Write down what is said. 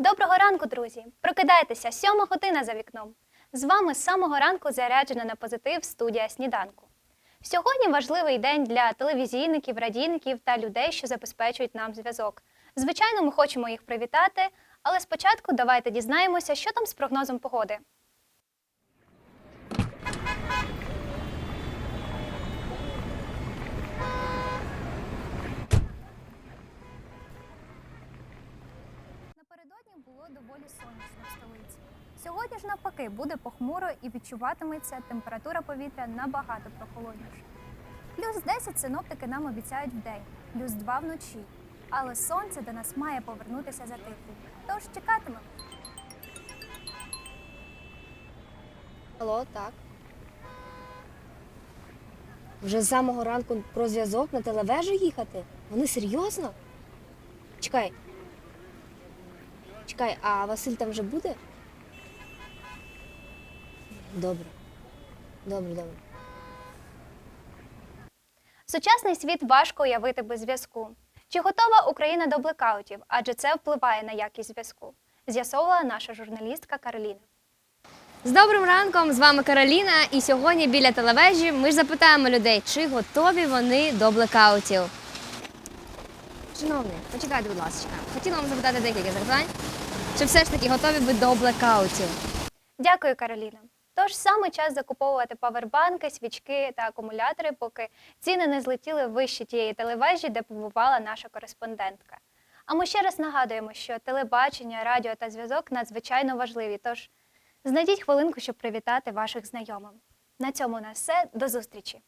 Доброго ранку, друзі! Прокидайтеся, сьома година за вікном. З вами з самого ранку заряджена на позитив студія сніданку. Сьогодні важливий день для телевізійників, радійників та людей, що забезпечують нам зв'язок. Звичайно, ми хочемо їх привітати, але спочатку давайте дізнаємося, що там з прогнозом погоди. Доволі сонячно в столиці. Сьогодні ж навпаки буде похмуро і відчуватиметься температура повітря набагато прохолодніше. Плюс 10 синоптики нам обіцяють вдень, плюс 2 вночі. Але сонце до нас має повернутися за тиждень. Тож чекатимемо. Алло, так. Вже з самого ранку про зв'язок на телевежу їхати? Вони серйозно? Чекай. Чекай, а Василь там вже буде? Добре. Добре, добре. Сучасний світ важко уявити без зв'язку. Чи готова Україна до блекаутів? Адже це впливає на якість зв'язку. З'ясовувала наша журналістка Кароліна. З добрим ранком! З вами Кароліна. І сьогодні біля телевежі ми ж запитаємо людей, чи готові вони до блекаутів. Шановний, почекайте, будь ласка. Хотіла вам запитати декілька запитань. Чи все ж таки готові ви до блекаутів? Дякую, Кароліна. Тож саме час закуповувати павербанки, свічки та акумулятори, поки ціни не злетіли вище тієї телевежі, де побувала наша кореспондентка. А ми ще раз нагадуємо, що телебачення, радіо та зв'язок надзвичайно важливі. Тож знайдіть хвилинку, щоб привітати ваших знайомих. На цьому у нас все. До зустрічі!